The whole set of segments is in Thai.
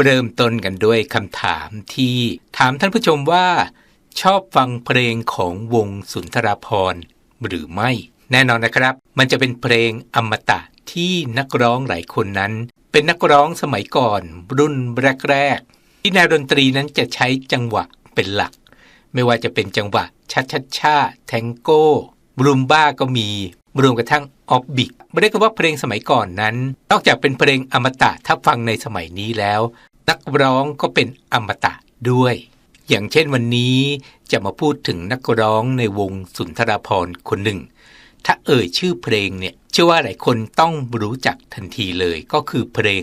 เริ่มต้นกันด้วยคำถามที่ถามท่านผู้ชมว่า ชอบฟังเพลงของวงสุนทราพรหรือไม่ แน่นอนนะครับ มันจะเป็นเพลงอมตะที่นักร้องหลายคนนั้น เป็นนักร้องสมัยก่อน รุ่นแรกๆที่แนวดนตรีนั้นจะใช้จังหวะเป็นหลัก ไม่ว่าจะเป็นจังหวะชัดชัดชาแทงโก้บรูมบ้าก็มี รวมกระทั่งออบบิกไม่ได้กว่าเพลงสมัยก่อนนั้น นอกจากเป็นเพลงอมตะถ้าฟังในสมัยนี้แล้ว นักร้องก็เป็นอมตะด้วย อย่างเช่นวันนี้จะมาพูดถึงนักร้องในวงสุนทราพรคนหนึ่ง ถ้าเอ่ยชื่อเพลงเนี่ยเชื่อว่าหลายคนต้องรู้จักทันทีเลยก็คือเพลง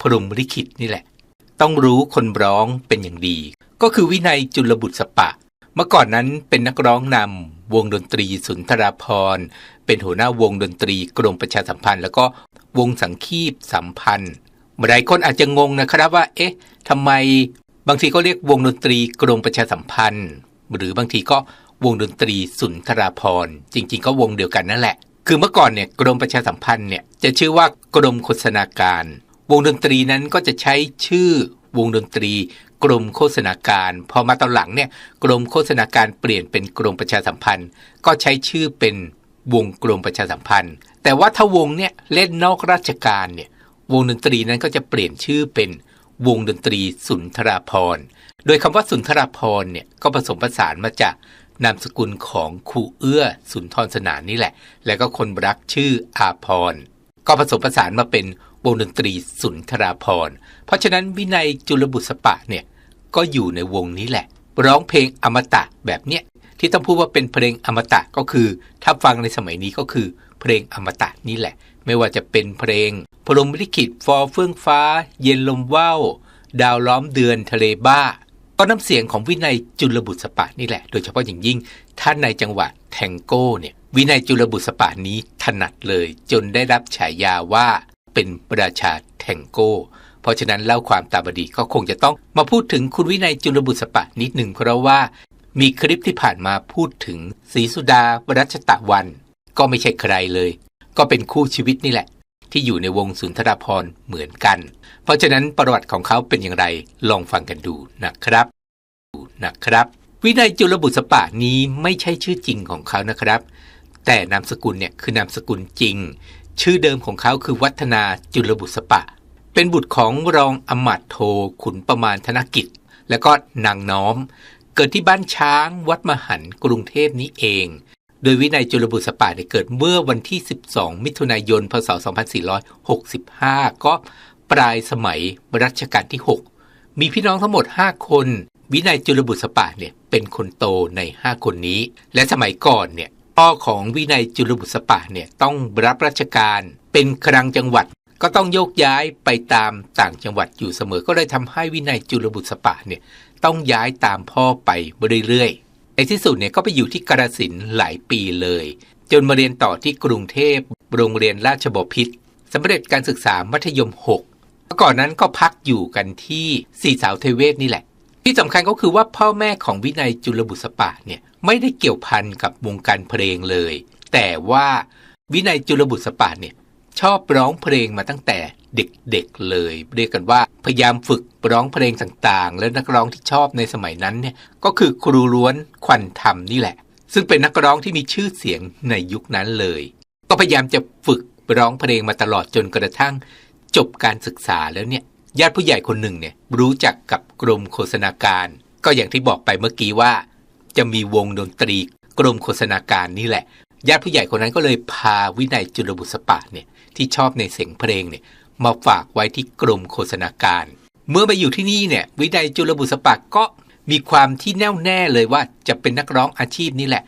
พรมลิขิตนี่แหละ ต้องรู้คนร้องเป็นอย่างดี ก็คือวินัยจุลบุตรสปะ เมื่อก่อนนั้นเป็นนักร้องนำ วงดนตรีสุนทราพรเป็นหัวหน้าวงดนตรีกรมประชาสัมพันธ์ แล้วก็วงสังคีบสัมพันธ์หลายคนอาจจะงงนะครับว่า เอ๊ะทำไมบางทีก็เรียกวงดนตรีกรมประชาสัมพันธ์ หรือบางทีก็วงดนตรีสุนทราพรจริง ๆ ก็วงเดียวกันนั่นแหละ คือเมื่อก่อนเนี่ยกรมประชาสัมพันธ์เนี่ยจะชื่อว่ากรมโฆษณาการ วงดนตรีนั้นก็จะใช้ชื่อวงดนตรี กรมโฆษณาการ พอมาตอนหลังเนี่ยกรมโฆษณาการเปลี่ยนเป็นกรมประชาสัมพันธ์ ก็ใช้ชื่อเป็นวงกรมประชาสัมพันธ์ แต่ว่าถ้าวงเนี่ยเล่นนอกราชการเนี่ยวงดนตรีนั้นก็จะเปลี่ยนชื่อเป็นวงดนตรีสุนทราพรโดยคำว่าสุนทราพรเนี่ยก็ผสมผสานมาจากนามสกุลของครูเอื้อสุนทรสนานนี่แหละ แล้วก็คนรักชื่ออาพรก็ผสมผสานมาเป็น วงดนตรีสุนทราพรเพราะฉะนั้นวินัยจุลบุษปะเนี่ยก็อยู่ในวงนี้แหละ ร้องเพลงอมตะแบบเนี้ยที่ต้องพูดว่าเป็นเพลงอมตะก็คือ ถ้าฟังในสมัยนี้ก็คือ เพลงอมตะนี่แหละ ไม่ว่าจะเป็นเพลง พรมลิขิตฟอเฟื่องฟ้า เย็นลมว่าวดาวล้อมเดือนทะเลบ้า ก็น้ำเสียงของวินัยจุลบุตรสปะนี่แหละ โดยเฉพาะอย่างยิ่งท่านในจังหวะแทงโก้เนี่ยวินัยจุลบุตรสปะนี้ถนัดเลย จนได้รับฉายาว่า เป็นราชาแทงโก้ เพราะฉะนั้นเล่าความตามบดีก็คงจะต้องมาพูดถึงคุณวินัยจุลบุตรสปะนิดหนึ่งเพราะว่ามีคลิปที่ผ่านมาพูดถึงศรีสุดาวรัชตะวัน ก็ไม่ใช่ใครเลย ก็เป็นคู่ชีวิตนี่แหละ ที่อยู่ในวงสุนทรภร์เหมือนกัน เพราะฉะนั้นประวัติของเขาเป็นอย่างไรลองฟังกันดูนะครับนะครับ วินัยจุลบุตรสปะนี้ไม่ใช่ชื่อจริงของเขานะครับ แต่นามสกุลเนี่ยคือนามสกุลจริง ชื่อเดิมของเขาคือวัฒนาจุลบุตรสปะ เป็นบุตรของรองอมาตโทขุนประมาณธนกิจ และก็นางน้อม เกิดที่บ้านช้างวัดมหันกรุงเทพนี้เอง โดยวินัยจุลบุตรสปาได้เกิดเมื่อวันที่ 12 มิถุนายน พศ 2465 ก็ปลายสมัยรัชกาลที่ 6 มีพี่น้องทั้งหมด 5 คน วินัยจุลบุตรสปาเนี่ยเป็นคนโตใน 5 คนนี้ และสมัยก่อนเนี่ย พ่อของวินัยจุลบุตรสปาเนี่ยต้องรับราชการเป็นครังจังหวัดก็ต้องโยกย้ายไปตามต่างจังหวัดอยู่เสมอ ก็เลยทำให้วินัยจุลบุตรสปาเนี่ยต้องย้ายตามพ่อไปเรื่อยๆในที่สุดเนี่ยก็ไปอยู่ที่กระสินหลายปีเลย จนมาเรียนต่อที่กรุงเทพโรงเรียนราชบพิตรสำเร็จการศึกษามัธยม 6 ก่อนนั้นก็พักอยู่กันที่สี่สาวเทเวศนี่แหละ ที่สำคัญก็คือว่าพ่อแม่ของวินัยจุลบุษปะเนี่ย ไม่ได้เกี่ยวพันกับวงการเพลงเลย แต่ว่าวินัยจุลบุษปะเนี่ยชอบร้องเพลงมาตั้งแต่เด็กๆเลย เรียกกันว่าพยายามฝึกร้องเพลงต่างๆ แล้วนักร้องที่ชอบในสมัยนั้นเนี่ยก็คือครูล้วนควันธรรมนี่แหละ ซึ่งเป็นนักร้องที่มีชื่อเสียงในยุคนั้นเลย ก็พยายามจะฝึกร้องเพลงมาตลอดจนกระทั่ง จบการศึกษาแล้วเนี่ยญาติผู้ใหญ่คนหนึ่งเนี่ยรู้จักกับกรมโฆษณาการ ก็อย่างที่บอกไปเมื่อกี้ว่า จะมีวงดนตรีกรมโฆษณาการนี่แหละญาติผู้ใหญ่คนนั้นก็เลยพาวินัยจุลบุษปะเนี่ยที่ชอบในเสียงเพลงเนี่ยมาฝากไว้ที่กรมโฆษณาการ เมื่อไปอยู่ที่นี่เนี่ยวินัยจุลบุษปกก็มีความที่แน่วแน่เลยว่าจะเป็นนักร้องอาชีพนี่แหละ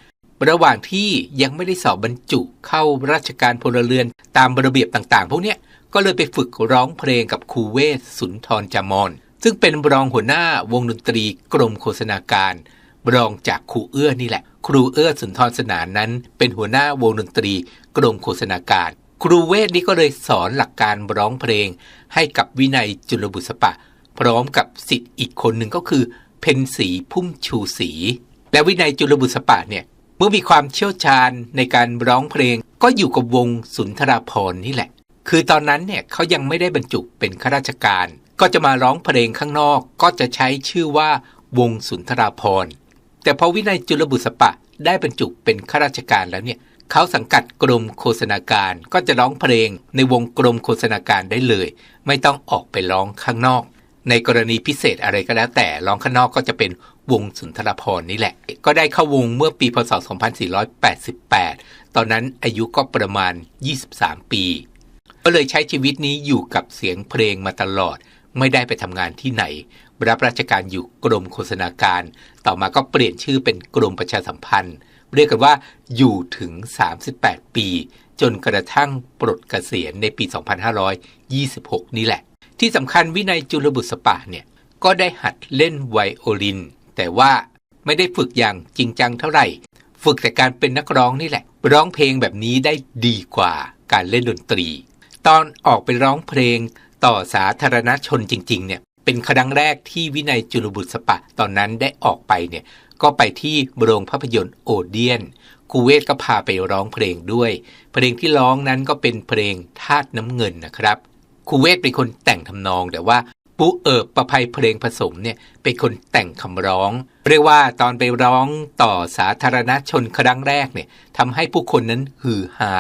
ระหว่างที่ยังไม่ได้สอบบรรจุเข้าราชการพลเรือนตามระเบียบต่างๆ พวกนี้ก็เลยไปฝึกร้องเพลงกับครูเวศสุนทรจามอน ซึ่งเป็นรองหัวหน้าวงดนตรีกรมโฆษณาการ รองจากครูเอื้อนี่แหละ ครูเอื้อสุนทรสนานนั้น เป็นหัวหน้าวงดนตรี กรมโฆษณาการ ครูเวทนี่ก็เลยสอนหลักการร้องเพลง ให้กับวินัยจุลบุษปะ พร้อมกับสิทธิ์อีกคนหนึ่งก็คือ เพนสีพุ่มชูสี และวินัยจุลบุษปะเนี่ยเมื่อมีความเชี่ยวชาญในการร้องเพลง ก็อยู่กับวงสุนทราพรนี่แหละ คือตอนนั้นเนี่ยเขายังไม่ได้บรรจุเป็นข้าราชการ ก็จะมาร้องเพลงข้างนอก ก็จะใช้ชื่อว่าวงสุนทราพรณ์ แต่พอวินัยจุลบุษปะได้บรรจุเป็นข้าราชการแล้วเนี่ยเขาสังกัดกรมโฆษณาการก็จะร้องเพลงในวงกรมโฆษณาการได้เลย ไม่ต้องออกไปร้องข้างนอก ในกรณีพิเศษอะไรก็แล้ว แต่ร้องข้างนอกก็จะเป็นวงสุนทรภรนี่แหละ ก็ได้เข้าวงเมื่อปีพศ 2488 ตอนนั้นอายุก็ประมาณ 23 ปี ก็เลยใช้ชีวิตนี้อยู่กับเสียงเพลงมาตลอด ไม่ได้ไปทำงานที่ไหน รับราชการอยู่กรมโฆษณาการ ต่อมาก็เปลี่ยนชื่อเป็นกรมประชาสัมพันธ์ เรียกกันว่าอยู่ถึง 38 ปี จนกระทั่งปลดเกษียณในปี 2526 นี่แหละ ที่สำคัญวินัยจุลบุษปะเนี่ยก็ได้หัดเล่นไวโอลิน แต่ว่าไม่ได้ฝึกอย่างจริงจังเท่าไหร่ ฝึกแต่การเป็นนักร้องนี่แหละ ร้องเพลงแบบนี้ได้ดีกว่าการเล่นดนตรี ตอนออกไปร้องเพลงต่อสาธารณชนจริง ๆ เนี่ย เป็นครั้งแรกที่วินัยจุลบุษปะตอนนั้นได้ออกไปเนี่ยก็ไปที่โรงภาพยนตร์โอเดียนคูเวทก็พาไปร้องเพลงด้วย เพลงที่ร้องนั้นก็เป็นเพลงทาตน้ำเงินนะครับคูเวทเป็นคนแต่งทำนองแต่ว่าปุ๊เอิบประภัยเพลงผสมเนี่ยเป็นคนแต่งคำร้อง เรียกว่าตอนไปร้องต่อสาธารณชนครั้งแรกเนี่ยทำให้ผู้คนนั้นฮือฮา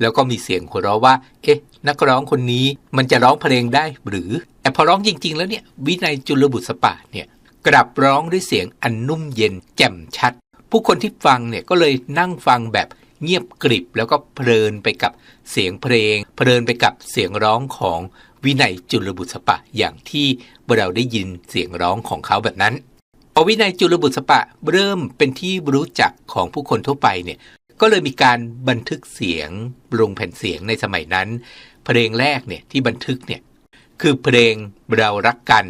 แล้วก็มีเสียงหัวเราะว่า เอ๊ะ นักร้องคนนี้มันจะร้องเพลงได้หรือ พอร้องจริง ๆ แล้วเนี่ยวินัยจุลบุษปะเนี่ยกลับร้องด้วยเสียงอันนุ่มเย็นแจ่มชัด ผู้คนที่ฟังเนี่ยก็เลยนั่งฟังแบบเงียบกริบแล้วก็เพลินไปกับเสียงเพลง เพลินไปกับเสียงร้องของวินัยจุลบุษปะอย่างที่เราได้ยินเสียงร้องของเขาแบบนั้นพอวินัยจุลบุษปะเริ่มเป็นที่รู้จักของผู้คนทั่วไปเนี่ยก็เลยมีการบันทึกเสียงลงแผ่นเสียงในสมัยนั้น เพลงแรกเนี่ยที่บันทึกเนี่ย คือเพลงเรารักกัน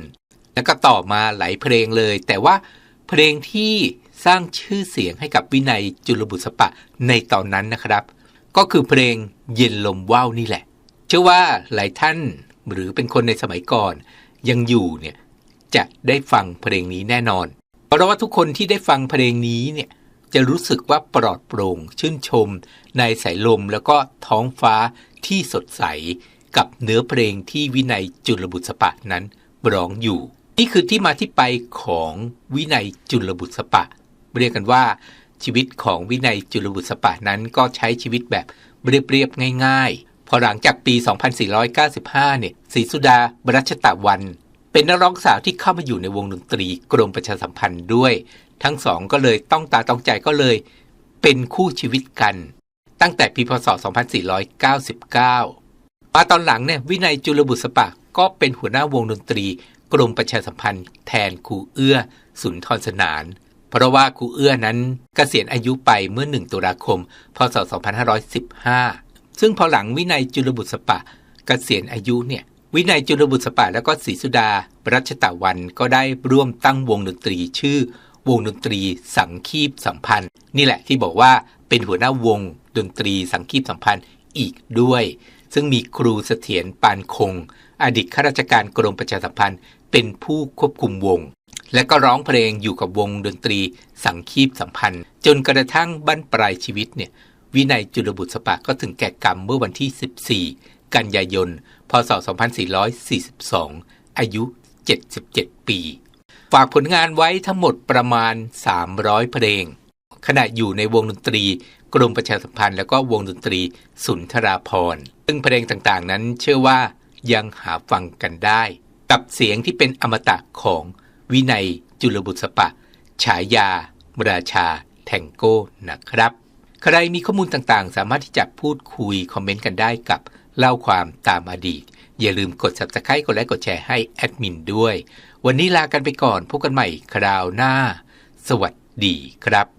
แล้วก็ต่อมาหลายเพลงเลย แต่ว่าเพลงที่สร้างชื่อเสียงให้กับวินัยจุลบุษปะในตอนนั้นนะครับ ก็คือเพลงเย็นลมว่าวนี่แหละ เชื่อว่าหลายท่านหรือเป็นคนในสมัยก่อน ยังอยู่เนี่ยจะได้ฟังเพลงนี้แน่นอน เพราะว่าทุกคนที่ได้ฟังเพลงนี้เนี่ยจะรู้สึกว่าปลอดโปร่งชื่นชม ในสายลมแล้วก็ท้องฟ้าที่สดใส กับเนื้อเพลงที่วินัยจุลบุษปะนั้นร้องอยู่ นี่คือที่มาที่ไปของวินัยจุลบุษปะ เรียกกันว่า ชีวิตของวินัยจุลบุษปะนั้นก็ใช้ชีวิตแบบเรียบๆง่าย ๆ พอหลังจากปี 2495 เนี่ยศรีสุดาบรัชตะวัน เป็นนักร้องสาวที่เข้ามาอยู่ในวงดนตรีกรมประชาสัมพันธ์ด้วย ทั้งสองก็เลยต้องตาต้องใจก็เลย เป็นคู่ชีวิตกัน ตั้งแต่ปีพศ 2499 มาตอนหลังเนี่ยวินัยจุลบุษปะก็เป็นหัวหน้าวงดนตรี กรมประชาสัมพันธ์ แทนครูเอื้อ สุนทรสนาน เพราะว่าครูเอื้อนั้นกเกษียณอายุไปเมื่อ 1 ตุลาคม พศ 2515 ซึ่งพอหลังวินัยจุลบุษปะกะเกษียณอายุเนี่ยวินัยจุลบุษปะแล้วก็ศรีสุดา รัชตะวันก็ได้ร่วมตั้งวงดนตรีชื่อ วงดนตรีสังคีบสัมพันธ์ นี่แหละที่บอกว่าเป็นหัวหน้าวงดนตรีสังคีบสัมพันธ์อีกด้วย ซึ่งมีครูเสถียรปานคง อดีตข้าราชการกรมประชาสัมพันธ์ เป็นผู้ควบคุมวง และก็ร้องเพลงอยู่กับวงดนตรีสังคีบสัมพันธ์ จนกระทั่งบั้นปลายชีวิตเนี่ยวินัยจุลบุษปะก็ถึงแก่กรรมเมื่อวันที่ 14 กันยายน พศ 2442 อายุ 77 ปี ฝากผลงานไว้ทั้งหมดประมาณ 300 เพลง ขณะอยู่ในวงดนตรี กรมประชาสัมพันธ์แล้วก็วงดนตรีสุนทราพรซึ่งเพลงต่างๆนั้นเชื่อว่ายังหาฟังกันได้ กับเสียงที่เป็นอมตะของวินัยจุลบุษปะ ฉายา ราชา แทงโก้นะครับ ใครมีข้อมูลต่างๆ สามารถที่จะพูดคุยคอมเมนต์กันได้กับเล่าความตามอดีต อย่าลืมกด subscribe กดไลค์กดแชร์ให้แอดมินด้วย วันนี้ลากันไปก่อนพบกันใหม่คราวหน้า สวัสดีครับ